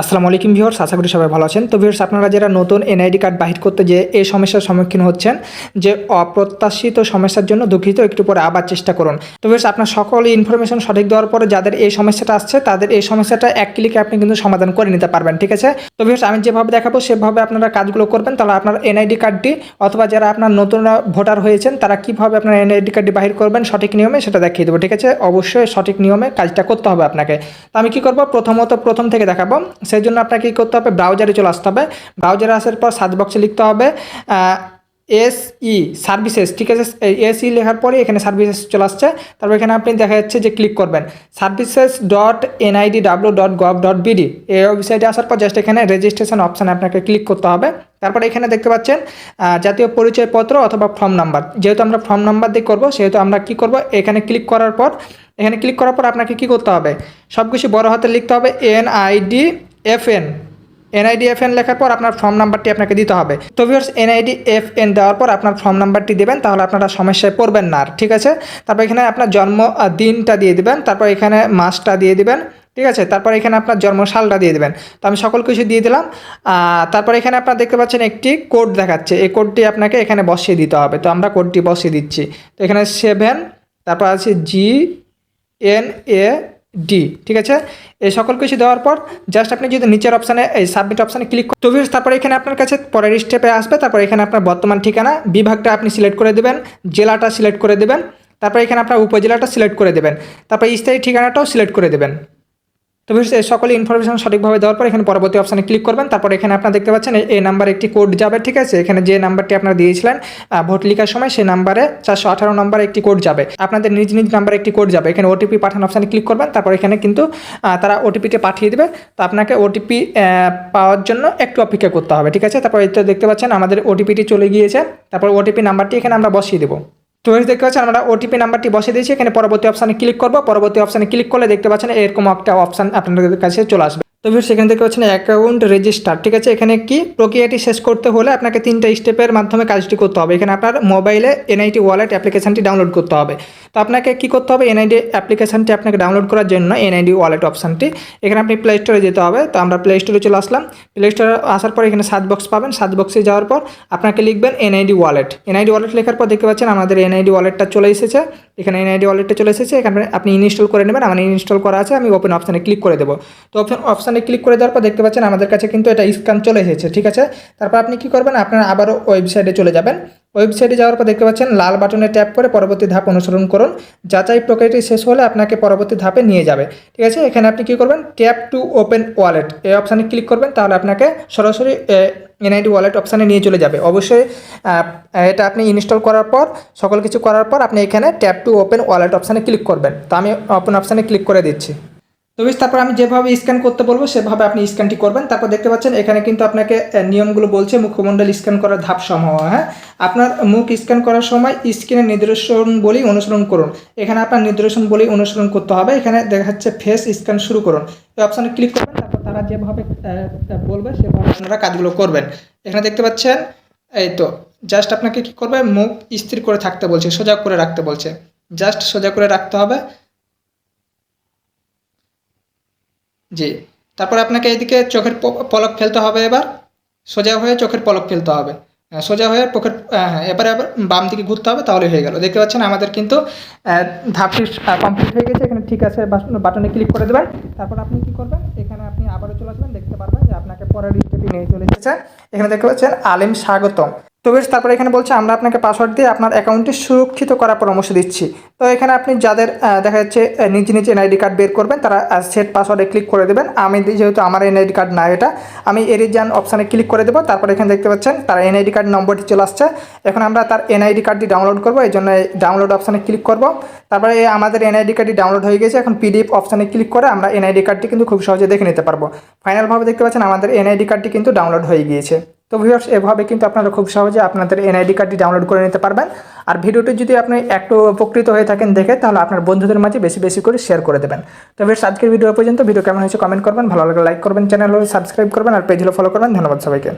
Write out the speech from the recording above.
আসসালামু আলাইকুম ভিউয়ার্স, আশা করি সবাই ভালো আছেন। তো ভিউয়ার্স, আপনারা যারা নতুন এনআইডি কার্ড বাহির করতে যে এই সমস্যার সম্মুখীন হচ্ছেন, যে অপ্রত্যাশিত সমস্যার জন্য দুঃখিত, একটু পরে আবার চেষ্টা করুন। তো ভিউয়ার্স, আপনার সকল ইনফরমেশন সঠিক দেওয়ার পরে যাদের এই সমস্যাটা আসছে, তাদের এই সমস্যাটা এক ক্লিকে আপনি কিন্তু সমাধান করে নিতে পারবেন, ঠিক আছে? তো ভিউয়ার্স, আমি যেভাবে দেখাবো, সেভাবে আপনারা কাজগুলো করবেন। তাহলে আপনার এনআইডি কার্ডটি অথবা যারা আপনার নতুন ভোটার হয়েছেন, তারা কীভাবে আপনার এনআইডি কার্ডটি বাহির করবেন, সঠিক নিয়মে সেটা দেখিয়ে দেবো, ঠিক আছে? অবশ্যই সঠিক নিয়মে কাজটা করতে হবে আপনাকে। তো আমি কি করব? প্রথমত প্রথম থেকে দেখাবো। সেই জন্য আপনাকে কী করতে হবে? ব্রাউজারে চলে আসতে হবে। ব্রাউজারে আসার পর সার্চ বক্সে লিখতে হবে এস ই সার্ভিসেস ঠিক আছে? এস ই লেখার পরে এখানে সার্ভিসেস চলে আসছে। তারপর এখানে আপনি দেখা যাচ্ছে যে ক্লিক করবেন। Services dot NID W dot gov dot BD এই ওয়েবসাইটে আসার পর জাস্ট এখানে রেজিস্ট্রেশন অপশানে আপনাকে ক্লিক করতে হবে। তারপরে এখানে দেখতে পাচ্ছেন জাতীয় পরিচয়পত্র অথবা ফর্ম নাম্বার যেহেতু আমরা ফর্ম নাম্বার দিয়ে করব, সেহেতু আমরা কি করব? এখানে ক্লিক করার পর, এখানে ক্লিক করার পর আপনাকে কি করতে হবে? সব কিছু বড় হাতে লিখতে হবে N F N NID F N লেখার পর আপনার ফর্ম নাম্বারটি আপনাকে দিতে হবে। তো ভিউয়ার্স এনআইডি এফ এন দেওয়ার পর আপনার ফর্ম নাম্বারটি দেবেন, তাহলে আপনারা সমস্যায় পড়বেন না ঠিক আছে? তারপর এখানে আপনার জন্ম দিনটা দিয়ে দিবেন, তারপর এখানে মাসটা দিয়ে দিবেন, ঠিক আছে? তারপর এখানে আপনার জন্মসালটা দিয়ে দেবেন। তো আমি সকল কিছু দিয়ে দিলাম তারপর এখানে আপনারা দেখতে পাচ্ছেন একটি কোড দেখাচ্ছে, এই কোডটি আপনাকে এখানে বসিয়ে দিতে হবে। তো আমরা কোডটি বসিয়ে দিচ্ছি। তো এখানে সেভেন তারপর আছে জি এন এ ডি ঠিক আছে? এই সকল কিছু দেওয়ার পর জাস্ট আপনি যদি নিচের অপশানে এই সাবমিট অপশানে ক্লিক তো ভিউয়ার্স, তারপর এখানে আপনার কাছে পরের স্টেপে আসবে। তারপর এখানে আপনার বর্তমান ঠিকানা বিভাগটা আপনি সিলেক্ট করে দেবেন জেলাটা সিলেক্ট করে দেবেন। তারপর এখানে আপনার উপজেলাটা সিলেক্ট করে দেবেন। তারপর স্থায়ী ঠিকানাটাও সিলেক্ট করে দেবেন। তো এই সকল ইনফরমেশন সঠিকভাবে দেওয়ার পর এখানে পরবর্তী অপশানে ক্লিক করবেন। তারপর এখানে আপনারা দেখতে পাচ্ছেন এই নাম্বারে একটি কোড যাবে, ঠিক আছে? এখানে যে নাম্বারটি আপনারা দিয়েছিলেন ভোট লিখার সময় সেই নাম্বারে চারশো আঠারো নম্বরে একটি কোড যাবে। আপনাদের নিজ নিজ নাম্বারে একটি কোড যাবে। এখানে ওটিপি পাঠানো অপশানে ক্লিক করবেন, তারপর এখানে কিন্তু তারা ওটিপিটা পাঠিয়ে দেবে। তো আপনাকে ওটিপি পাওয়ার জন্য একটু অপেক্ষা করতে হবে, ঠিক আছে? তারপর এটা দেখতে পাচ্ছেন আমাদের ওটিপিটি চলে গিয়েছে। তারপর ওটিপি নাম্বারটি এখানে আমরা বসিয়ে দেবো। এই দেখতে পাচ্ছেন আমরা ওটিপি নাম্বারটি বসে দিয়েছি। এখানে পরবর্তী অপশানে ক্লিক করব। পরবর্তী অপশানে ক্লিক করলে দেখতে পাচ্ছেন এরকম একটা অপশান আপনাদের কাছে চলে আসবে। তো ভিউয়ার্স, সেখানে দেখতে পাচ্ছেন অ্যাকাউন্ট রেজিস্টার ঠিক আছে? এখানে কি? প্রক্রিয়াটি শেষ করতে হলে আপনাকে তিনটা স্টেপের মাধ্যমে কাজটি করতে হবে। এখানে আপনার মোবাইলে এনআইটি ওয়ালেট অ্যাপ্লিকেশনটি ডাউনলোড করতে হবে। তো আপনাকে কি করতে হবে? এনআইডি অ্যাপ্লিকেশনটি আপনাকে ডাউনলোড করার জন্য এনআইডি ওয়ালেট অপশানটি এখানে আপনি প্লে স্টোরে যেতে হবে। তো আমরা প্লে স্টোরে চলে আসলাম। প্লে স্টোরে আসার পর এখানে সার্চ বক্স পাবেন। সার্চ বক্সে যাওয়ার পর আপনাকে লিখবেন এনআইডি ওয়ালেট এনআইডি ওয়ালেট লেখার পর দেখতে পাচ্ছেন আমাদের এনআইডি ওয়ালেটটা চলে এসেছে। এখানে এনআইডি ওয়ালেটটা চলে এসেছে। এখানে আপনি ইনস্টল করে নেবেন। আমার ইনস্টল করা আছে। আমি ওপেন অপশানে ক্লিক করে দেবো। তো ওপেন অপশানে ক্লিক করে দেওয়ার পর দেখতে পাচ্ছেন আমাদের কাছে কিন্তু এটা স্ক্যান চলে এসেছে, ঠিক আছে? তারপর আপনি কি করবেন? আপনার আবারও ওয়েবসাইটে চলে যাবেন। ওয়েবসাইটে যাওয়ার পর দেখতে পাচ্ছেন লাল বাটনে ট্যাপ করে পরবর্তী ধাপ অনুসরণ করুন। যাচাই প্রক্রিয়াটি শেষ হলে আপনাকে পরবর্তী ধাপে নিয়ে যাবে, ঠিক আছে? এখানে আপনি কি করবেন? ট্যাপ টু ওপেন ওয়ালেট এই অপশানে ক্লিক করবেন, তাহলে আপনাকে সরাসরি এনআইডি ওয়ালেট অপশানে নিয়ে চলে যাবে। অবশ্যই এটা আপনি ইনস্টল করার পর, সকল কিছু করার পর আপনি এখানে ট্যাপ টু ওপেন ওয়ালেট অপশানে ক্লিক করবেন। তো আমি ওপেন অপশানে ক্লিক করে দিচ্ছি। তো বেশ, তারপর আমি যেভাবে স্ক্যান করতে বলব, সেভাবে আপনি স্ক্যানটি করবেন। তারপর দেখতে পাচ্ছেন, এখানে কিন্তু আপনাকে নিয়মগুলো বলছে, মুখমণ্ডল স্ক্যান করার ধাপ সমূহ হ্যাঁ? আপনার মুখ স্ক্যান করার সময় স্ক্রিনের নির্দেশন বলেই অনুসরণ করুন। এখানে আপনার নির্দেশন বলেই অনুসরণ করতে হবে। এখানে দেখা যাচ্ছে ফেস স্ক্যান শুরু করুন। এই অপশানে ক্লিক করবেন, তারপর তারা যেভাবে বলবে, সেভাবে আপনারা কাজগুলো করবেন। এখানে দেখতে পাচ্ছেন, এই তো জাস্ট আপনাকে কি করবে, মুখ স্থির করে থাকতে বলছে, সোজা করে রাখতে বলছে। জাস্ট সোজা করে রাখতে হবে। জি। তারপর আপনাকে এইদিকে চোখের পলক ফেলতে হবে এবার। সোজা হয়ে চোখের পলক ফেলতে হবে। সোজা হয়ে আহ, হ্যাঁ এবারে আবার বাম দিকে ঘুরতে হবে তাহলে হয়ে গেল। দেখতে পাচ্ছেন আমাদের কিন্তু ধাপটি কমপ্লিট হয়ে গেছে। এখানে ঠিক আছে বাটনে ক্লিক করে দেবেন। তারপর আপনি কি করবেন? এখানে আপনি আবারও চলে আসবেন। দেখতে পারবেন যে আপনাকে পরের স্টেপে নিয়ে চলে এসেছে। এখানে দেখতে পাচ্ছেন আলিম স্বাগতম। তো বেশ, তারপরে এখানে বলছে, আমরা আপনাকে পাসওয়ার্ড দিয়ে আপনার অ্যাকাউন্টটি সুরক্ষিত করার পরামর্শ দিচ্ছি। তো এখানে আপনি যাদের দেখা যাচ্ছে নিজে নিজে এনআইডি কার্ড বের করবেন, তারা সেট পাসওয়ার্ডে ক্লিক করে দেবেন। আমি যেহেতু আমার এনআইডি কার্ড না এটা, আমি এরিজান অপশানে ক্লিক করে দেবো। তারপরে এখানে দেখতে পাচ্ছেন, তার এনআইডি কার্ড নম্বরটি চলে আসছে। এখন আমরা তার এনআইডি কার্ডটি ডাউনলোড করব, এই জন্য ডাউনলোড অপশানে ক্লিক করব। তারপরে আমাদের এনআইডি কার্ডটি ডাউনলোড হয়ে গেছে। এখন পিডিএফ অপশানে ক্লিক করে আমরা এনআইডি কার্ডটি কিন্তু খুব সহজে দেখে নিতে পারব। ফাইনালভাবে দেখতে পাচ্ছেন, আমাদের এনআইডি কার্ডটি কিন্তু ডাউনলোড হয়ে গিয়েছে। তো ভিউয়ার্স এভাবে কিন্তু আপনারা খুব সহজে আপনাদের এনআইডি কার্ডটি ডাউনলোড করে নিতে পারবেন। আর ভিডিওটি যদি আপনি একটু উপকৃত হয়ে থাকেন দেখে, তাহলে আপনার বন্ধুদের মাঝে বেশি বেশি করে শেয়ার করে দেবেন। তো ভিউয়ার্স আজকের ভিডিও পর্যন্ত, ভিডিও কেমন হয়েছে কমেন্ট করবেন, ভালো লাগলে লাইক করবেন চ্যানেল সাবস্ক্রাইব করবেন, আর পেজ হলে ফলো করবেন। ধন্যবাদ সবাইকে।